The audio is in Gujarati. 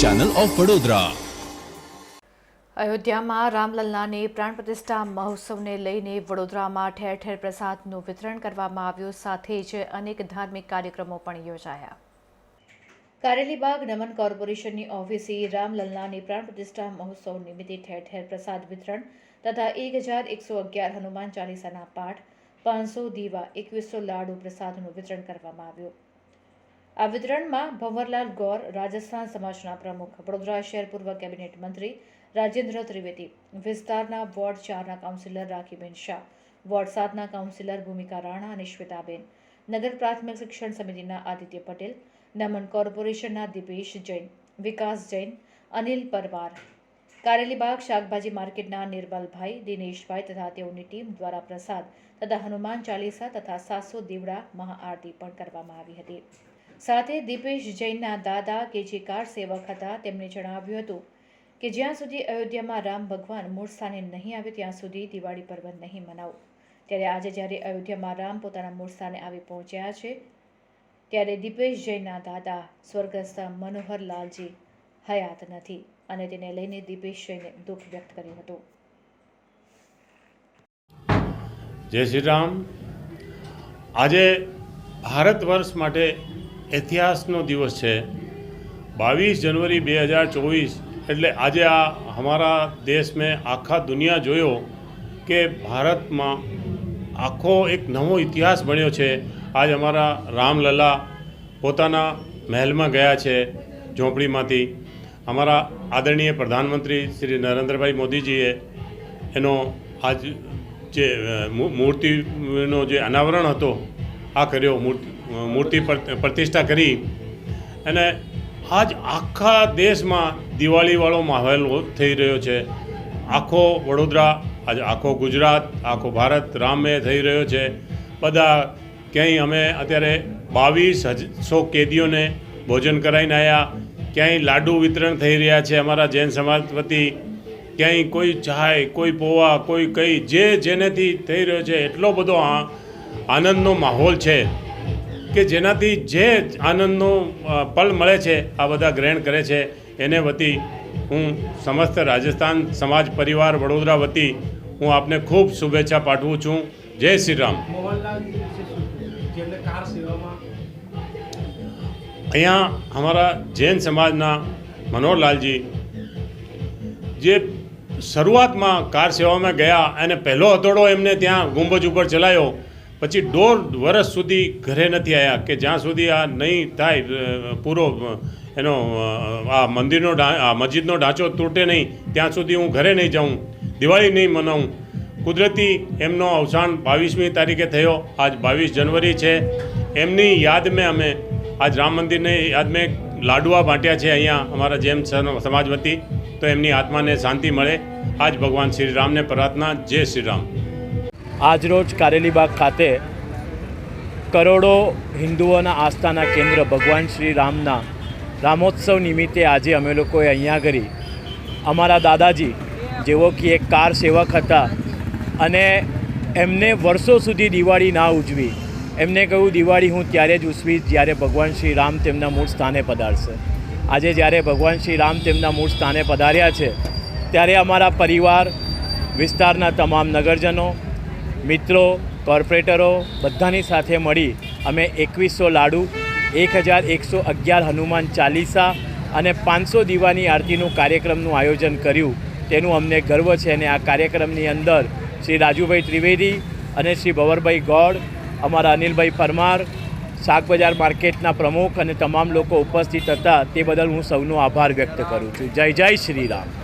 ચેનલ ઓફ વડોદરા અયોધ્યામાં રામલલ્લાની પ્રાણ પ્રતિષ્ઠા મહોત્સવને લઈને વડોદરામાં ઠેર ઠેર પ્રસાદનું વિતરણ કરવામાં આવ્યું. સાથે જ અનેક ધાર્મિક કાર્યક્રમો પણ યોજાયા. કારેલીબાગ નમન કોર્પોરેશનની ઓફિસે રામલલ્લાની પ્રાણ પ્રતિષ્ઠા મહોત્સવ નિમિત્તે ઠેર ઠેર પ્રસાદ વિતરણ તથા એક હજાર એકસો અગિયાર હનુમાન ચાલીસાના પાઠ, પાંચસો દીવા, એકવીસો લાડુ પ્રસાદનું વિતરણ કરવામાં આવ્યું. આ વિતરણમાં ભંવરલાલ ગોર, રાજસ્થાન સમાજના પ્રમુખ, વડોદરા શહેર પૂર્વ કેબિનેટ મંત્રી રાજેન્દ્ર ત્રિવેદી, વિસ્તારના વોર્ડ ચારના કાઉન્સિલર રાખીબેન શાહ, વોર્ડ સાતના કાઉન્સિલર ભૂમિકા રાણા અને શ્વેતાબેન, નગર પ્રાથમિક શિક્ષણ સમિતિના આદિત્ય પટેલ નમન કોર્પોરેશનના દિપેશ જૈન, વિકાસ જૈન, અનિલ પરમાર કારેલીબાગ શાકભાજી માર્કેટના નિર્મલભાઈ, દિનેશભાઈ તથા તેઓની ટીમ દ્વારા પ્રસાદ તથા હનુમાન ચાલીસા તથા સાતસો દીવડા મહાઆરતી પણ કરવામાં આવી હતી. સાથે દીપેશ જૈનના દાદા કે જે કાર સેવક હતા તેમણે જણાવ્યું હતું કે જ્યાં સુધી અયોધ્યામાં રામ ભગવાન મૂળ સ્થાને નહીં આવે ત્યાં સુધી દિવાળી પર્વ નહીં મનાવો. ત્યારે આજે જ્યારે અયોધ્યામાં રામ પોતાના મૂળ સ્થાને આવી પહોંચ્યા છે, ત્યારે દીપેશ જૈનના દાદા સ્વર્ગસ્થ મનોહરલાલજી હયાત નથી અને તેને લઈને દીપેશ જૈને દુઃખ વ્યક્ત કર્યું હતું. જય શ્રી રામ. આજે ભારત વર્ષ માટે ઇતિહાસનો દિવસ છે. બાવીસ જનવરી બે હજાર ચોવીસ, એટલે આજે આ અમારા દેશ મેં આખા દુનિયા જોયો કે ભારતમાં આખો એક નવો ઇતિહાસ બન્યો છે. આજ અમારા રામલલા પોતાના મહેલમાં ગયા છે ઝોંપડીમાંથી. અમારા આદરણીય પ્રધાનમંત્રી શ્રી નરેન્દ્રભાઈ મોદીજીએ એનો આજ જે મૂર્તિનો જે અનાવરણ હતો આ કર્યો મૂર્તિ મૂર્તિ પર- પ્રતિષ્ઠા કરી. અને આજ આખા દેશમાં દિવાળીવાળો માહોલ થઈ રહ્યો છે. આખો વડોદરા, આજે આખો ગુજરાત, આખો ભારત રામમય થઈ રહ્યો છે. બધા ક્યાંય અમે અત્યારે બાવીસ સો કેદીઓને ભોજન કરાવીને આવ્યા ક્યાંય લાડુ વિતરણ થઈ રહ્યા છે અમારા જૈન સમાજ વતી. ક્યાંય કોઈ ચાય, કોઈ પોવા, કોઈ કંઈ, જે જેનેથી થઈ રહ્યો છે, એટલો બધો આ આનંદનો માહોલ છે કે જેનાથી જે આનંદનો પલ મળે છે આ બધા ગ્રહણ કરે છે એને વતી હું સમસ્ત રાજસ્થાન સમાજ પરિવાર વડોદરા વતી હું આપને ખૂબ શુભેચ્છા પાઠવું છું. જય શ્રી રામ. અહીંયા અમારા જૈન સમાજના મનોહરલાલજી જે શરૂઆતમાં કાર સેવામાં ગયા અને પહેલો હથોડો એમને ત્યાં ગુંબજ ઉપર ચલાવ્યો પછી દોઢ વર્ષ સુધી ઘરે નથી આવ્યા કે જ્યાં સુધી આ નહીં થાય પૂરો એનો આ મંદિરનો આ મસ્જિદનો ઢાંચો તૂટે નહીં, ત્યાં સુધી હું ઘરે નહીં જાઉં, દિવાળી નહીં મનાવું. કુદરતી એમનો અવસાન બાવીસમી તારીખે થયો, આજ બાવીસ જનવરી છે. એમની યાદ મેં અમે આજ રામ મંદિરને યાદ મેં લાડુઆ બાંટ્યા છે અહીંયા અમારા જેમ સમાજ વતી તો એમની આત્માને શાંતિ મળે. આજ ભગવાન શ્રી રામને પ્રાર્થના, જય શ્રી રામ. આજરોજ કારેલીબાગ ખાતે કરોડો હિન્દુઓના આસ્થાના કેન્દ્ર ભગવાન શ્રી રામના રામોત્સવ નિમિત્તે આજે અમે લોકોએ અહીંયા કરી અમારા દાદાજી, જેઓ કે એક કાર સેવક હતા, અને એમને વર્ષો સુધી દિવાળી ના ઉજવી. એમને કહ્યું, દિવાળી હું ત્યારે જ ઉજવીશ જ્યારે ભગવાન શ્રી રામ તેમના મૂળ સ્થાને પધારશે. આજે જ્યારે ભગવાન શ્રી રામ તેમના મૂળ સ્થાને પધાર્યા છે, ત્યારે અમારા પરિવાર વિસ્તારના તમામ નગરજનો મિત્રો, કોર્પોરેટરો બધાની સાથે મળી અમે એકવીસો લાડુ એક હજાર એકસો અગિયાર હનુમાન ચાલીસા અને પાંચસો દીવાની આરતીનું કાર્યક્રમનું આયોજન કર્યું. તેનું અમને ગર્વ છે અને આ કાર્યક્રમની અંદર શ્રી રાજુભાઈ ત્રિવેદી અને શ્રી ભવરભાઈ ગોડ અમારા અનિલભાઈ પરમાર, શાકબજાર માર્કેટના પ્રમુખ અને તમામ લોકો ઉપસ્થિત હતા. તે બદલ હું સૌનો આભાર વ્યક્ત કરું છું. જય જય શ્રી રામ.